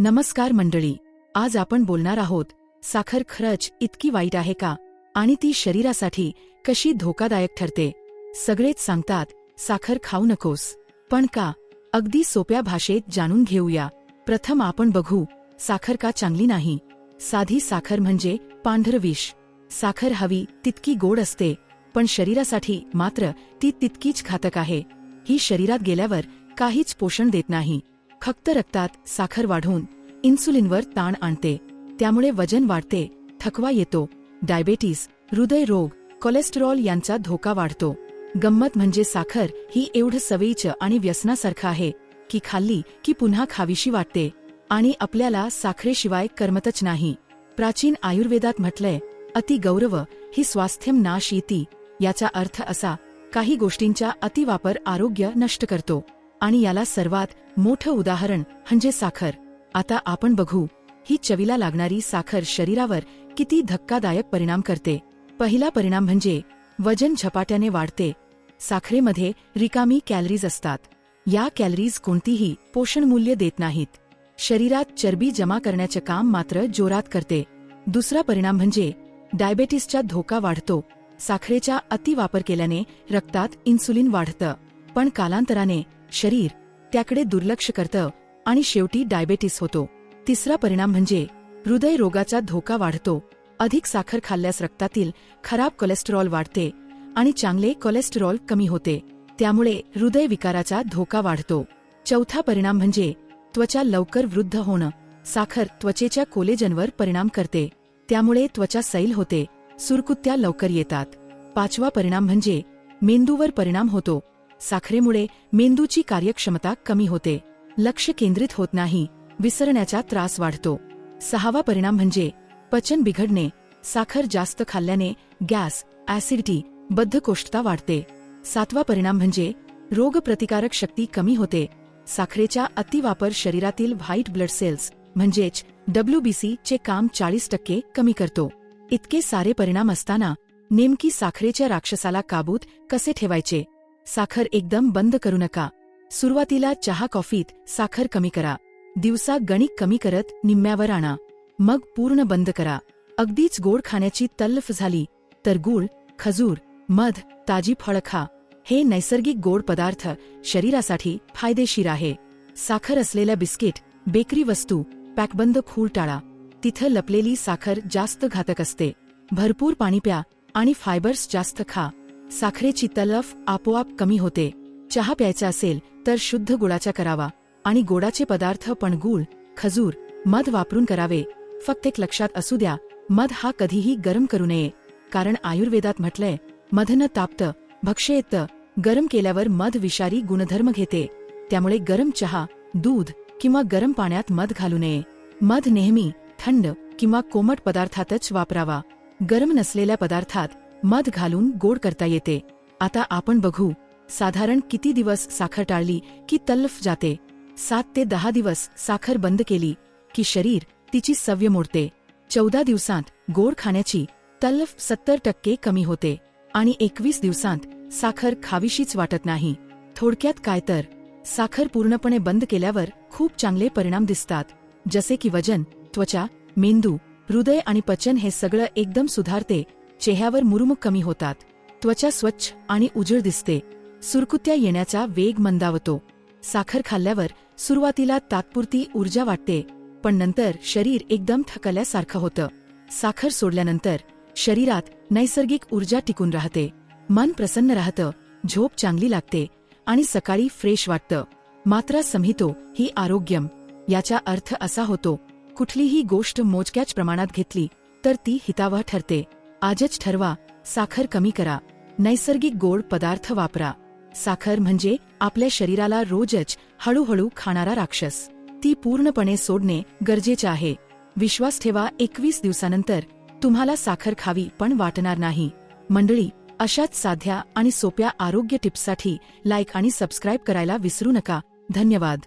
नमस्कार मंडळी आज आपण बोलणार आहोत साखर खरच इतकी वाईट आहे का? आणि ती शरीरासाठी कशी धोकादायक ठरते? सगळेच सांगतात साखर खाऊ नकोस. पण का? अगदी सोप्या भाषेत जाणून घेऊया. प्रथम आपण बघू साखर का चांगली नाही? साधी साखर म्हणजे पांढरविष. साखर हवी तितकी गोड असते पण शरीरासाठी मात्र ती तितकीच घातक आहे. ही शरीरात गेल्यावर काहीच पोषण देत नाही. खक्त रक्तात साखर वाढून इन्सुलिनवर ताण आणते. त्यामुळे वजन वाढते थकवा येतो डायबेटीस हृदयरोग कोलेस्टेरॉल यांचा धोका वाढतो. गंमत म्हणजे साखर ही एवढं सवयीचं आणि व्यसनासारखं आहे की खाल्ली की पुन्हा खावीशी वाटते आणि आपल्याला साखरेशिवाय करमतच नाही. प्राचीन आयुर्वेदात म्हटलंय अति गौरव ही स्वास्थ्यम नाश येती याचा अर्थ असा काही गोष्टींचा अतिवापर आरोग्य नष्ट करतो. आणि याला सर्वात मोठं उदाहरण म्हणजे साखर. आता आपण बघू ही चवीला लागणारी साखर शरीरावर किती धक्कादायक परिणाम करते. पहिला परिणाम म्हणजे वजन झपाट्याने वाढते. साखरेमध्ये रिकामी कॅलरीज असतात. या कॅलरीज कोणतीही पोषणमूल्य देत नाहीत. शरीरात चरबी जमा करण्याचे काम मात्र जोरात करते. दुसरा परिणाम म्हणजे डायबेटीसचा धोका वाढतो. साखरेचा अतिवापर केल्याने रक्तात इन्सुलिन वाढतं. पण कालांतराने शरीर त्याकडे दुर्लक्ष करतं आणि शेवटी डायबेटीस होतो. तिसरा परिणाम म्हणजे हृदयरोगाचा धोका वाढतो. अधिक साखर खाल्ल्यास रक्तातील खराब कोलेस्टेरॉल वाढते आणि चांगले कोलेस्टेरॉल कमी होते. त्यामुळे हृदयविकाराचा धोका वाढतो. चौथा परिणाम म्हणजे त्वचा लवकर वृद्ध होणं. साखर त्वचेच्या कोलेजनवर परिणाम करते. त्यामुळे त्वचा सैल होते. सुरकुत्या लवकर येतात. पाचवा परिणाम म्हणजे मेंदूवर परिणाम होतो. साखरेमुळे मेंदूची कार्यक्षमता कमी होते. लक्ष केंद्रित होत नाही. विसरण्याचा त्रास वाढतो. सहावा परिणाम म्हणजे पचन बिघडणे. साखर जास्त खाल्ल्याने गॅस ऍसिडिटी बद्धकोष्ठता वाढते. सातवा परिणाम म्हणजे रोगप्रतिकारक शक्ती कमी होते. साखरेचा अतिवापर शरीरातील व्हाईट ब्लड सेल्स म्हणजेच डब्ल्यूबीसी चे काम चाळीस टक्के कमी करतो. इतके सारे परिणाम असताना नेमकी साखरेच्या राक्षसाला काबूत कसे ठेवायचे? साखर एकदम बंद करू नका. सुरुवातीला चहा कॉफीत साखर कमी करा. दिवसा गणिक कमी करत निम्म्यावर आणा. मग पूर्ण बंद करा. अगदीच गोड खाण्याची तल्लफ झाली तर गूळ खजूर मध ताजी फळं खा. हे नैसर्गिक गोड पदार्थ शरीरासाठी फायदेशीर आहे. साखर असलेल्या बिस्किट बेकरी वस्तू पॅकबंद खूळ टाळा. तिथं लपलेली साखर जास्त घातक असते. भरपूर पाणी प्या आणि फायबर्स जास्त खा. साखरेची तलफ आपोआप कमी होते. चहा प्यायचा असेल तर शुद्ध गुळाचा करावा आणि गोडाचे पदार्थ पण गुळ खजूर मध वापरून करावे. फक्त एक लक्षात असू द्या मध हा कधीही गरम करू नये. कारण आयुर्वेदात म्हटलंय मधन ताप्त भक्ष्य येत गरम केल्यावर मध विषारी गुणधर्म घेते. त्यामुळे गरम चहा दूध किंवा गरम पाण्यात मध घालू नये. मध नेहमी थंड किंवा कोमट पदार्थातच वापरावा. गरम नसलेल्या पदार्थात मध घालून गोड करता येते. आता आपण बघू साधारण किती दिवस साखर टाळली की तल्लफ जाते. सात ते दहा दिवस साखर बंद केली की शरीर तिची सव्य मोडते. चौदा दिवसांत गोड खाण्याची तल्लफ सत्तर टक्के कमी होते आणि एकवीस दिवसांत साखर खावीशीच वाटत नाही. थोडक्यात काय तर साखर पूर्णपणे बंद केल्यावर खूप चांगले परिणाम दिसतात. जसे की वजन त्वचा मेंदू हृदय आणि पचन हे सगळं एकदम सुधारते चेहऱ्यावर मुरुमुख कमी होतात. त्वचा स्वच्छ आणि उजळ दिसते. सुरकुत्या येण्याचा वेग मंदावतो. साखर खाल्ल्यावर सुरुवातीला तात्पुरती ऊर्जा वाटते पण नंतर शरीर एकदम थकल्यासारखं होतं. साखर सोडल्यानंतर शरीरात नैसर्गिक ऊर्जा टिकून राहते. मन प्रसन्न राहतं झोप चांगली लागते आणि सकाळी फ्रेश वाटतं. मात्रा संहितो ही आरोग्यम याचा अर्थ असा होतो कुठलीही गोष्ट मोजक्याच प्रमाणात घेतली तर ती हितावह ठरते. आजच ठरवा साखर कमी करा नैसर्गिक गोड पदार्थ वापरा. साखर म्हणजे आपल्या शरीराला रोजच हळूहळू खाणारा राक्षस. ती पूर्णपणे सोडणे गरजेचे आहे. विश्वास ठेवा एकवीस दिवसानंतर तुम्हाला साखर खावी पण वाटणार नाही. मंडळी अशाच साध्या आणि सोप्या आरोग्य टिप्ससाठी लाईक आणि सबस्क्राईब करायला विसरू नका. धन्यवाद.